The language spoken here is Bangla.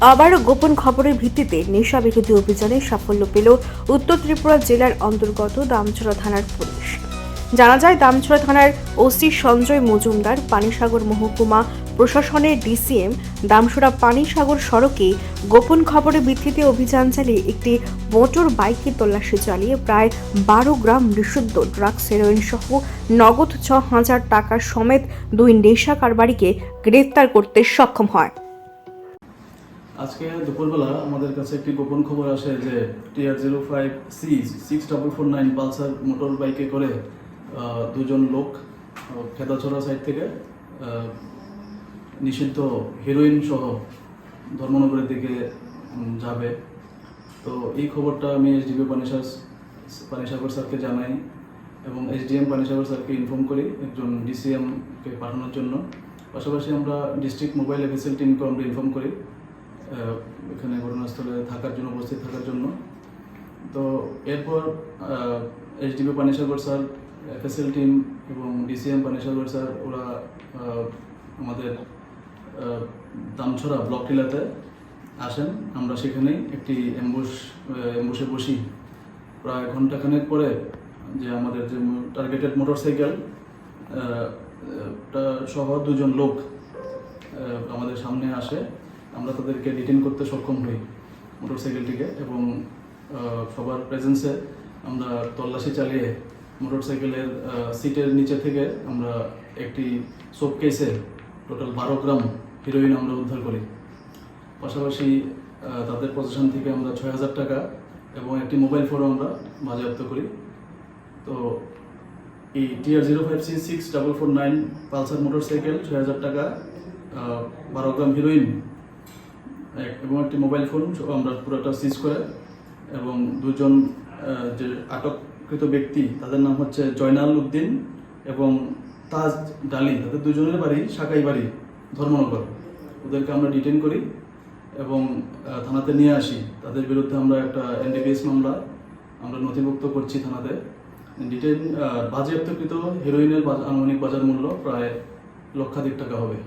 আবারও গোপন খবরের ভিত্তিতে নেশা বিরোধী অভিযানে সাফল্য পেল উত্তর ত্রিপুরা জেলার অন্তর্গত দামছড়া থানার পুলিশ। জানা যায়, দামছড়া থানার ওসি সঞ্জয় মজুমদার, পানিসাগর মহকুমা প্রশাসনের ডিসিএম দামছড়া পানিসাগর সড়কে গোপন খবরের ভিত্তিতে অভিযান চালিয়ে একটি মোটর বাইকে তল্লাশি চালিয়ে প্রায় বারো গ্রাম বিশুদ্ধ ড্রাগস, হেরোইন সহ নগদ ছ হাজার টাকা সমেত দুই নেশা কারবারিকে গ্রেফতার করতে সক্ষম হয়। আজকে দুপুরবেলা আমাদের কাছে একটি গোপন খবর আসে যে TR zero five C six double four nine Pulsar motor বাইকে করে দুজন লোক খেদাছড়া সাইড থেকে নিষিদ্ধ হিরোইন সহ ধর্মনগরের দিকে যাবে। তো এই খবরটা আমি এসডিপি পানিসার, পানিসাগর স্যারকে জানাই এবং এসডিএম পানিসাগর স্যারকে ইনফর্ম করি একজন ডিসিএমকে পাঠানোর জন্য। পাশাপাশি আমরা ডিস্ট্রিক্ট মোবাইল এফএসএল টিমকে আমরা ইনফর্ম করি। থাকার জন্য, উপস্থিত থাকার জন্য। তো এরপর HDB Panisagar sir FSL team এবং ডিসিএম পানিসাগর স্যার ওরা আমাদের দামছড়া ব্লক টিলাতে আসেন। আমরা সেখানেই একটি অ্যাম্বুস অ্যাম্বুসে বসি। প্রায় ঘন্টাখানেক পরে যে আমাদের যে টার্গেটেড মোটর সাইকেল সহ দুজন লোক আমাদের সামনে আসে। আমরা তাদেরকে ডিটেন করতে সক্ষম হই। মোটরসাইকেলটিকে এবং সবার প্রেজেন্সে আমরা তল্লাশি চালিয়ে মোটরসাইকেলের সিটের নিচে থেকে আমরা একটি কেসে টোটাল বারো গ্রাম হিরোইন আমরা উদ্ধার করি। পাশাপাশি তাদের পজিশন থেকে আমরা ছয় হাজার টাকা এবং একটি মোবাইল ফোনও আমরা বাজেয়াপ্ত করি। তো এই TR zero five C six double four nine Pulsar motorcycle, ছয় হাজার টাকা বারো গ্রাম হিরোইন এবং একটি মোবাইল ফোন আমরা পুরোটা সিজ করে এবং দুজন যে আটককৃত ব্যক্তি, তাদের নাম হচ্ছে জয়নাল উদ্দিন এবং তাজ ডালি। তাদের দুজনের বাড়ি সাকাই বাড়ি, ধর্মনগর। ওদেরকে আমরা ডিটেন করি এবং থানাতে নিয়ে আসি। তাদের বিরুদ্ধে আমরা একটা এনডিপিএস মামলা আমরা নথিভুক্ত করছি থানাতে। ডিটেন বাজেয়াপ্তকৃত হিরোইনের আনুমানিক বাজার মূল্য প্রায় লক্ষাধিক টাকা হবে।